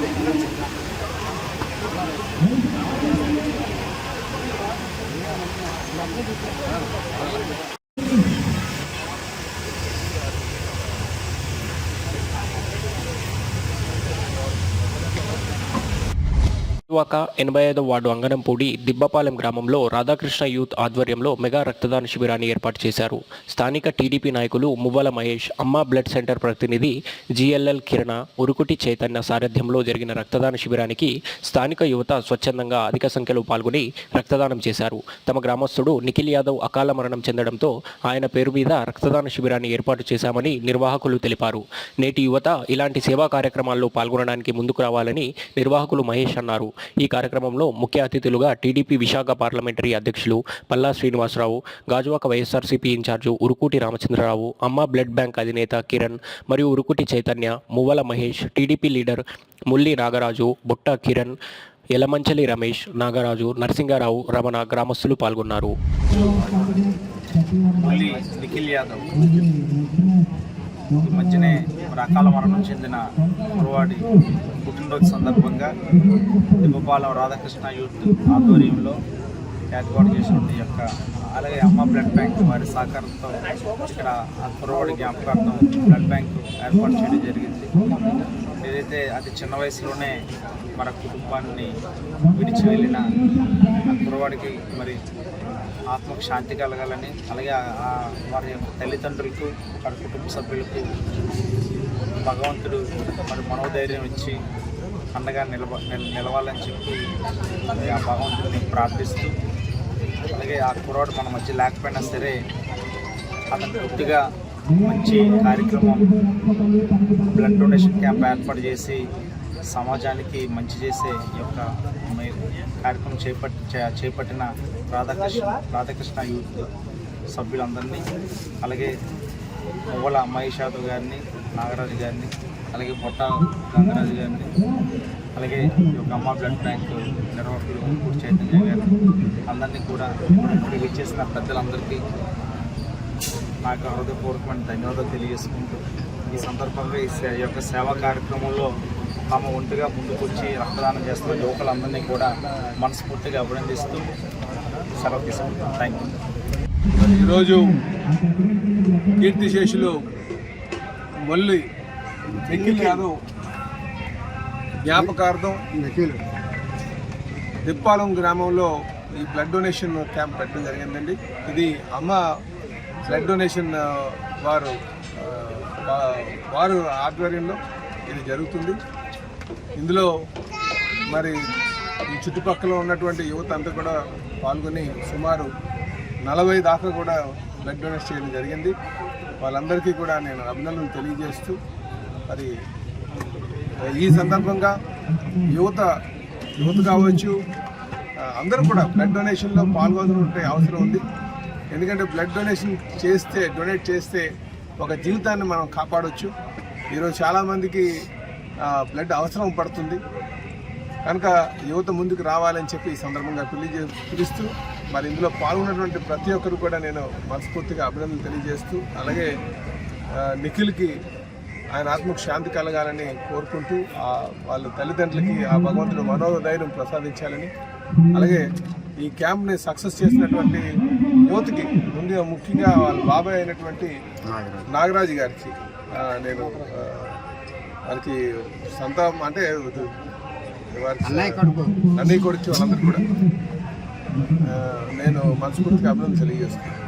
Thank you. ఇవాక ఎనభై ఐదో ward Anganampudi Dibbapalem గ్రామంలో రాధాకృష్ణ యూత్ ఆధ్వర్యంలో మెగా రక్తదాన శిబిరాన్ని ఏర్పాటు చేశారు. స్థానిక టీడీపీ నాయకులు మువ్వల మహేష్ అమ్మ బ్లడ్ సెంటర్ ప్రతినిధి జిఎల్ఎల్ కిరణ ఉరుకుటి చైతన్య సారథ్యంలో జరిగిన రక్తదాన శిబిరానికి స్థానిక యువత స్వచ్ఛందంగా అధిక సంఖ్యలో పాల్గొని రక్తదానం చేశారు. తమ గ్రామస్తుడు నిఖిల్ యాదవ్ అకాల మరణం చెందడంతో ఆయన పేరు మీద రక్తదాన శిబిరాన్ని ఏర్పాటు చేశామని నిర్వాహకులు తెలిపారు. నేటి యువత ఇలాంటి సేవా కార్యక్రమాల్లో పాల్గొనడానికి ముందుకు రావాలని నిర్వాహకులు మహేష్ అన్నారు. ఈ కార్యక్రమంలో ముఖ్య అతిథులుగా టీడీపీ విశాఖ పార్లమెంటరీ అధ్యక్షులు Palla Srinivasarao Gajuwaka YSRCP in charge Urukuti Ramachandrarao Amma blood bank అధినేత కిరణ్ మరియు ఉరుకుటి చైతన్య మువ్వల మహేష్ టీడీపీ లీడర్ ముల్లి నాగరాజు బుట్ట కిరణ్ ఎలమంచలి రమేష్ నాగరాజు నరసింగారావు రమణ గ్రామస్తులు పాల్గొన్నారు. మళ్ళీ నిఖిల్ యాదవ్. మధ్యనే మరి అకాల మరణం చెందిన కురవాడి పుట్టినరోజు సందర్భంగా దిబ్బపాలెం రాధాకృష్ణ యూత్ ఆధ్వర్యంలో ఏర్పాటు చేసినటువంటి ఈ యొక్క అలాగే అమ్మ బ్లడ్ బ్యాంక్ వారి సహకారంతో ఇక్కడ ఆ కురవాడి జ్ఞాపకార్థం బ్లడ్ బ్యాంక్ ఏర్పాటు చేయడం జరిగింది. ఏదైతే అతి చిన్న వయసులోనే మన కుటుంబాన్ని విడిచి వెళ్ళిన ఆ కురవాడికి మరి ఆత్మకు శాంతి కలగాలని అలాగే వారి యొక్క తల్లిదండ్రులకు వారి కుటుంబ సభ్యులకు భగవంతుడు మరి మనోధైర్యం ఇచ్చి అండగా నిలవ నిల- నిలవాలని చెప్పి ఆ భగవంతుడిని ప్రార్థిస్తూ అలాగే ఆ కుర్రాడు మన మధ్య లేకపోయినా సరే అతను పూర్తిగా మంచి కార్యక్రమం బ్లడ్ డొనేషన్ క్యాంప్ ఏర్పాటు చేసి సమాజానికి మంచి చేసే ఈ యొక్క కార్యక్రమం చేపట్ చే- చేపట్టిన రాధాకృష్ణ రాధాకృష్ణ యూత్ సభ్యులందరినీ అలాగే పువ్వుల మహేష్ యాదవ్ గారిని నాగరాజు గారిని అలాగే పొట్ట గంగరాజు గారిని అలాగే ఈ యొక్క అమ్మ బ్లడ్ బ్యాంక్ నిర్వాహకులు పూర్తి చైతన్య గారిని అందరినీ కూడా ఇక్కడికి ఇచ్చేసిన పెద్దలందరికీ నాకు హృదయపూర్వకమైన ధన్యవాదాలు తెలియజేసుకుంటూ ఈ సందర్భంగా ఈ సే- ఈ యొక్క సేవా కార్యక్రమంలో తమ ఒంటిగా ముందుకొచ్చి రక్తదానం చేస్తున్న యువకులందరినీ కూడా మనస్ఫూర్తిగా అభినందిస్తూ సెలవు తీసుకుంటాం థ్యాంక్ యూ ఈరోజు కీర్తిశేషులు మళ్ళీ నిఖిల్ యాదవ్ జ్ఞాపకార్థం తిప్పాలం గ్రామంలో ఈ బ్లడ్ డొనేషన్ క్యాంప్ పెట్టడం జరిగిందండి. ఇది అమ్మ బ్లడ్ డొనేషన్ వారు వారు ఆధ్వర్యంలో ఇది జరుగుతుంది. ఇందులో మరి ఈ చుట్టుపక్కల ఉన్నటువంటి యువత అంతా కూడా పాల్గొని సుమారు నలభై దాకా కూడా బ్లడ్ డొనేట్ చేయడం జరిగింది. వాళ్ళందరికీ కూడా నేను అభినందనలు తెలియజేస్తూ మరి ఈ సందర్భంగా యువత యువత కావచ్చు అందరూ కూడా బ్లడ్ డొనేషన్లో పాల్గొనటువంటి అవసరం ఉంది. ఎందుకంటే బ్లడ్ డొనేషన్ చేస్తే డొనేట్ చేస్తే ఒక జీవితాన్ని మనం కాపాడవచ్చు ఈరోజు చాలామందికి బ్లడ్ అవసరం పడుతుంది. కనుక యువత ముందుకు రావాలని చెప్పి ఈ సందర్భంగా పిలి పిలుస్తూ మరి ఇందులో పాల్గొన్నటువంటి ప్రతి ఒక్కరు కూడా నేను మనస్ఫూర్తిగా అభినందనలు తెలియజేస్తూ అలాగే నిఖిల్కి ఆయన ఆత్మకు శాంతి కలగాలని కోరుకుంటూ ఆ వాళ్ళ తల్లిదండ్రులకి ఆ భగవంతుడు మనోధైర్యం ప్రసాదించాలని అలాగే ఈ క్యాంప్ని సక్సెస్ చేసినటువంటి యువతకి ముందుగా ముఖ్యంగా వాళ్ళ బాబాయ్ అయినటువంటి నాగరాజు గారికి నేను వారికి సొంత అంటే వారికి అన్నయ్య కొడుకు వాళ్ళందరూ కూడా. నేను మనస్ఫూర్తిగా అభినందన తెలియజేస్తున్నాను.